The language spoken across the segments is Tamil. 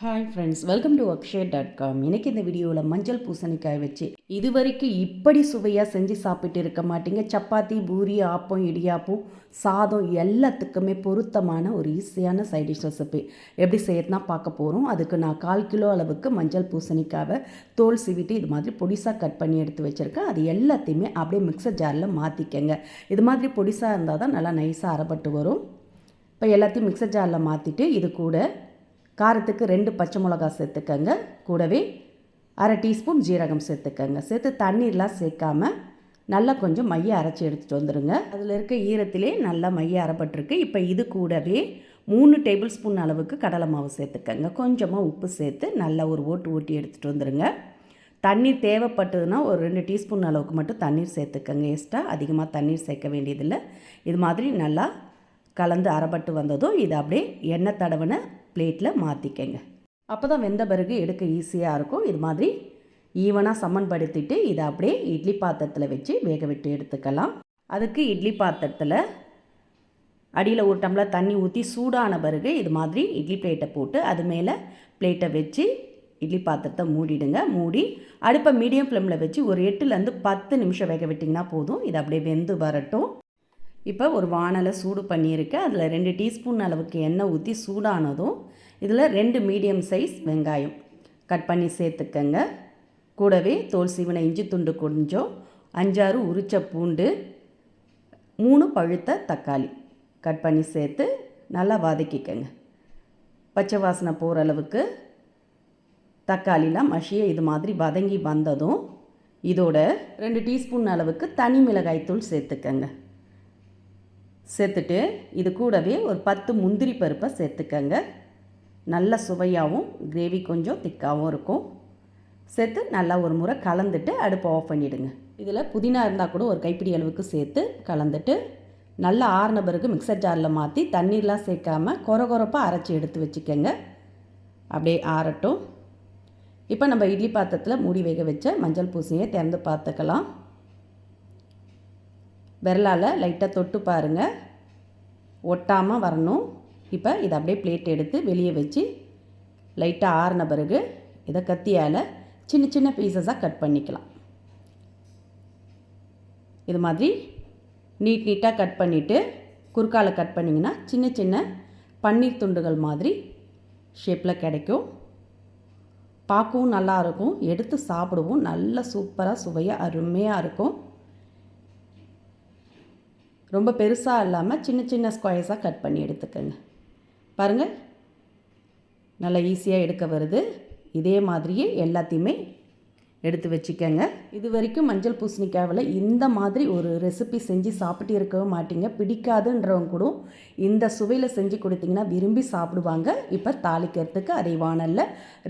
Hi friends welcome to Akshay dot com இன்னைக்கு இந்த வீடியோவில் மஞ்சள் பூசணிக்காய் வச்சு இது வரைக்கும் இப்படி சுவையாக செஞ்சு சாப்பிட்டு இருக்க மாட்டீங்க. சப்பாத்தி பூரி ஆப்பம் இடியாப்பம் சாதம் எல்லாத்துக்குமே பொருத்தமான ஒரு ஈஸியான சைட் டிஷ் ரெசிபி. எப்படி செய்யறதுனா பார்க்க போகிறோம் அதுக்கு நான் கால் கிலோ அளவுக்கு மஞ்சள் பூசணிக்காவை தோல் சீவிட்டு இது மாதிரி பொடிசாக கட் பண்ணி எடுத்து வச்சுருக்கேன். அது எல்லாத்தையுமே அப்படியே மிக்சர் ஜாரில் மாற்றிக்கங்க இது மாதிரி பொடிசாக இருந்தால் தான் நல்லா நைஸாக அரைப்பட்டு வரும். இப்போ எல்லாத்தையும் மிக்சர் ஜாரில் மாற்றிட்டு இது கூட காரத்துக்கு ரெண்டு பச்சை மிளகா சேர்த்துக்கங்க. கூடவே அரை டீஸ்பூன் ஜீரகம் சேர்த்துக்கங்க. சேர்த்து தண்ணீர்லாம் சேர்க்காம நல்லா கொஞ்சம் மைய அரைச்சி எடுத்துகிட்டு வந்துடுங்க அதில் இருக்க ஈரத்திலே நல்லா மைய அரைப்பட்டிருக்கு. இப்போ இது கூடவே மூணு டேபிள் ஸ்பூன் அளவுக்கு கடலை மாவு சேர்த்துக்கங்க. கொஞ்சமாக உப்பு சேர்த்து நல்லா ஒரு ஓட்டு ஓட்டி எடுத்துகிட்டு வந்துடுங்க தண்ணீர் தேவைப்பட்டதுன்னா ஒரு ரெண்டு டீஸ்பூன் அளவுக்கு மட்டும் தண்ணீர் சேர்த்துக்கங்க. எக்ஸ்ட்ரா அதிகமாக தண்ணீர் சேர்க்க வேண்டியதில்லை. இது மாதிரி நல்லா கலந்து அரைப்பட்டு வந்ததும் இதை அப்படியே எண்ணெய் தடவின பிளேட்டில் மாற்றிக்கங்க அப்போ தான் வெந்த பிறகு எடுக்க ஈஸியாக இருக்கும். இது மாதிரி ஈவனாக சமன்படுத்திட்டு இதை அப்படியே இட்லி பாத்திரத்தில் வச்சு வேக விட்டு எடுத்துக்கலாம். அதுக்கு இட்லி பாத்திரத்தில் அடியில் ஒரு டம்ளர் தண்ணி ஊற்றி சூடான பிறகு இது மாதிரி இட்லி பிளேட்டை போட்டு அது மேலே பிளேட்டை வச்சு இட்லி பாத்திரத்தை மூடிடுங்க. மூடி அடுப்பை மீடியம் ஃப்ளேமில் வச்சு ஒரு எட்டுலேருந்து பத்து நிமிஷம் வேக விட்டிங்கன்னா போதும். இது அப்படியே வெந்து வரட்டும். இப்போ ஒரு வானலை சூடு பண்ணியிருக்கேன் அதில் ரெண்டு டீஸ்பூன் அளவுக்கு எண்ணெய் ஊற்றி சூடானதும் இதில் ரெண்டு மீடியம் சைஸ் வெங்காயம் கட் பண்ணி சேர்த்துக்கங்க. கூடவே தோல் சீவனை இஞ்சி துண்டு கொஞ்சம் அஞ்சாறு உரிச்ச பூண்டு மூணு பழுத்த தக்காளி கட் பண்ணி சேர்த்து நல்லா வதக்கிக்கங்க. பச்சை வாசனை போகிற அளவுக்கு தக்காளிலாம் மஷியை இது மாதிரி வதங்கி வந்ததும் இதோட ரெண்டு டீஸ்பூன் அளவுக்கு தனி மிளகாய்த்தூள் சேர்த்துக்கங்க. சேர்த்துட்டு இது கூடவே ஒரு பத்து முந்திரி பருப்பை சேர்த்துக்கங்க. நல்ல சுவையாகவும் கிரேவி கொஞ்சம் திக்காகவும் இருக்கும். சேர்த்து நல்லா ஒரு முறை கலந்துட்டு அடுப்பை ஆஃப் பண்ணிவிடுங்க இதில் புதினா இருந்தால் கூட ஒரு கைப்பிடி அளவுக்கு சேர்த்து கலந்துட்டு நல்லா ஆறின பிறகு மிக்சர் ஜாரில் மாற்றி தண்ணீர்லாம் சேர்க்காமல் கொர கொரப்பாக அரைச்சி எடுத்து வச்சுக்கோங்க. அப்படியே ஆறட்டும். இப்போ நம்ம இட்லி பாத்திரத்தில் மூடி வேக வச்ச மஞ்சள் பூசணியை திறந்து பார்த்துக்கலாம். விரலால் லைட்டாக தொட்டு பாருங்கள் ஒட்டாமல் வரணும். இப்போ இதை அப்படியே பிளேட் எடுத்து வெளியே வச்சு லைட்டாக ஆறின பிறகு இதை கத்தியால் சின்ன சின்ன பீசஸாக கட் பண்ணிக்கலாம். இது மாதிரி நீட் நீட்டாக கட் பண்ணிவிட்டு குறுக்கால் கட் பண்ணிங்கன்னா சின்ன சின்ன பன்னீர் துண்டுகள் மாதிரி ஷேப்பில் கிடைக்கும். பார்க்கவும் நல்லாயிருக்கும் எடுத்து சாப்பிடுவோம் நல்ல சூப்பராக சுவையாக அருமையாக இருக்கும். ரொம்ப பெருசாக இல்லாமல் சின்ன சின்ன ஸ்கொயர்ஸாக கட் பண்ணி எடுத்துக்கோங்க. பாருங்கள் நல்லா ஈஸியாக எடுக்க வருது. இதே மாதிரியே எல்லாத்தையுமே எடுத்து வச்சுக்கோங்க. இது வரைக்கும் மஞ்சள் பூசணிக்காவில் இந்த மாதிரி ஒரு ரெசிபி செஞ்சு சாப்பிட்டு இருக்கவே மாட்டீங்க. பிடிக்காதுன்றவங்க கூட இந்த சுவையில் செஞ்சு கொடுத்தீங்கன்னா விரும்பி சாப்பிடுவாங்க. இப்போ தாளிக்கிறதுக்கு அதை வானலில்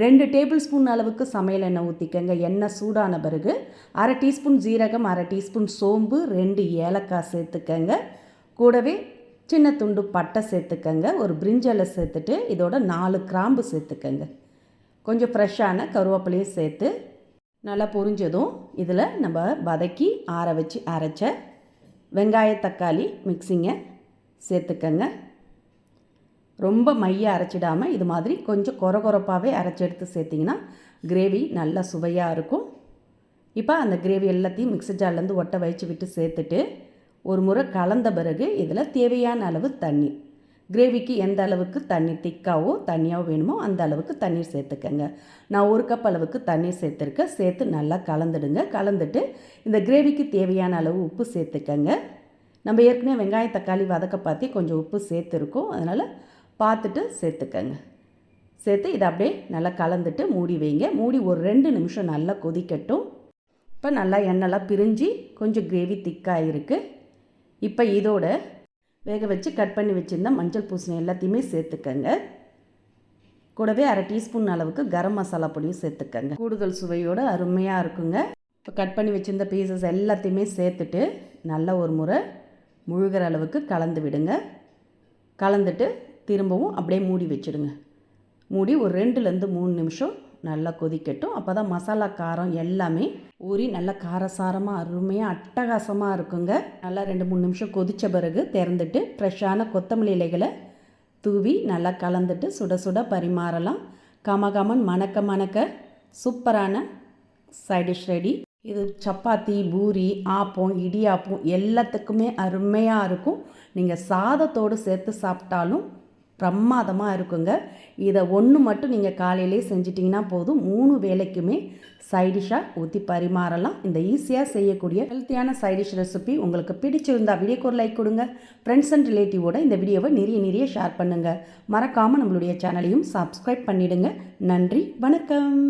ரெண்டு டேபிள் ஸ்பூன் அளவுக்கு சமையல் எண்ணெய் ஊற்றிக்கங்க எண்ணெய் சூடான பிறகு அரை டீஸ்பூன் ஜீரகம் அரை டீஸ்பூன் சோம்பு ரெண்டு ஏலக்காய் சேர்த்துக்கங்க. கூடவே சின்ன துண்டு பட்டை சேர்த்துக்கங்க. ஒரு பிரிஞ்சலை சேர்த்துட்டு இதோட நாலு கிராம்பு சேர்த்துக்கங்க. கொஞ்சம் ஃப்ரெஷ்ஷான கருவேப்பிலையும் சேர்த்து நல்லா பொரிஞ்சதும் இதில் நம்ம வதக்கி ஆற வச்சு அரைச்ச வெங்காய தக்காளி மிக்சிங்கை சேர்த்துக்கங்க. ரொம்ப மைய அரைச்சிடாமல் இது மாதிரி கொஞ்சம் கொர கொரப்பாகவே அரைச்சி எடுத்து சேர்த்திங்கன்னா கிரேவி நல்லா சுவையாக இருக்கும். இப்போ அந்த கிரேவி எல்லாத்தையும் மிக்சர் ஜார்லேருந்து ஒட்ட வச்சு விட்டு சேர்த்துட்டு ஒரு முறை கலந்த பிறகு இதில் தேவையான அளவு தண்ணி கிரேவிக்கு எந்த அளவுக்கு தண்ணி திக்காவோ தண்ணியாவோ வேணுமோ அந்த அளவுக்கு தண்ணீர் சேர்த்துக்கங்க. நான் ஒரு கப் அளவுக்கு தண்ணீர் சேர்த்துருக்கேன். சேர்த்து நல்லா கலந்துடுங்க. கலந்துட்டு இந்த கிரேவிக்கு தேவையான அளவு உப்பு சேர்த்துக்கங்க. நம்ம ஏற்கனவே வெங்காயம் தக்காளி வதக்க பார்த்தி கொஞ்சம் உப்பு சேர்த்துருக்கோம். அதனால் பார்த்துட்டு சேர்த்துக்கங்க. சேர்த்து இதை அப்படியே நல்லா கலந்துட்டு மூடி வைங்க. மூடி ஒரு ரெண்டு நிமிஷம் நல்லா கொதிக்கட்டும். இப்போ நல்லா எண்ணெய்லாம் பிரிஞ்சு கொஞ்சம் கிரேவி திக்காக இருக்குது இப்போ இதோட வேக வச்சு கட் பண்ணி வச்சுருந்த மஞ்சள் பூசணி எல்லாத்தையுமே சேர்த்துக்கங்க. கூடவே அரை டீஸ்பூன் அளவுக்கு கரம் மசாலா பொடியும் சேர்த்துக்கங்க. கூடுதல் சுவையோடு அருமையாக இருக்குங்க. இப்போ கட் பண்ணி வச்சுருந்த பீசஸ் எல்லாத்தையுமே சேர்த்துட்டு நல்ல ஒரு முறை முழுகிற அளவுக்கு கலந்து விடுங்க. கலந்துட்டு திரும்பவும் அப்படியே மூடி வச்சுடுங்க. மூடி ஒரு ரெண்டுலேருந்து மூணு நிமிஷம் நல்லா கொதிக்கட்டும். அப்போ தான் மசாலா காரம் எல்லாமே ஊறி நல்லா காரசாரமாக அருமையாக அட்டகாசமாக இருக்குங்க. நல்லா ரெண்டு மூணு நிமிஷம் கொதித்த பிறகு திறந்துட்டு ஃப்ரெஷ்ஷான கொத்தமல்லி இலைகளை தூவி நல்லா கலந்துட்டு சுட சுட பரிமாறலாம். கமகமன் மணக்க மணக்க சூப்பரான சைடிஷ் ரெடி இது சப்பாத்தி பூரி ஆப்பம் இடியாப்பம் எல்லாத்துக்குமே அருமையாக இருக்கும். நீங்கள் சாதத்தோடு சேர்த்து சாப்பிட்டாலும் பிரமாதமாக இருக்குங்க. இதை ஒன்று மட்டும் நீங்கள் காலையிலே செஞ்சிட்டிங்கன்னா போதும். மூணு வேலைக்குமே சைடிஷாக ஊற்றி பரிமாறலாம். இந்த ஈஸியாக செய்யக்கூடிய ஹெல்த்தியான சைடிஷ் ரெசிபி உங்களுக்கு பிடிச்சிருந்தா வீடியோக்கு ஒரு லைக் கொடுங்க. ஃப்ரெண்ட்ஸ் அண்ட் ரிலேட்டிவோட இந்த வீடியோவை நிறைய நிறைய ஷேர் பண்ணுங்கள் மறக்காமல் நம்மளுடைய சேனலையும் சப்ஸ்கிரைப் பண்ணிவிடுங்க நன்றி வணக்கம்.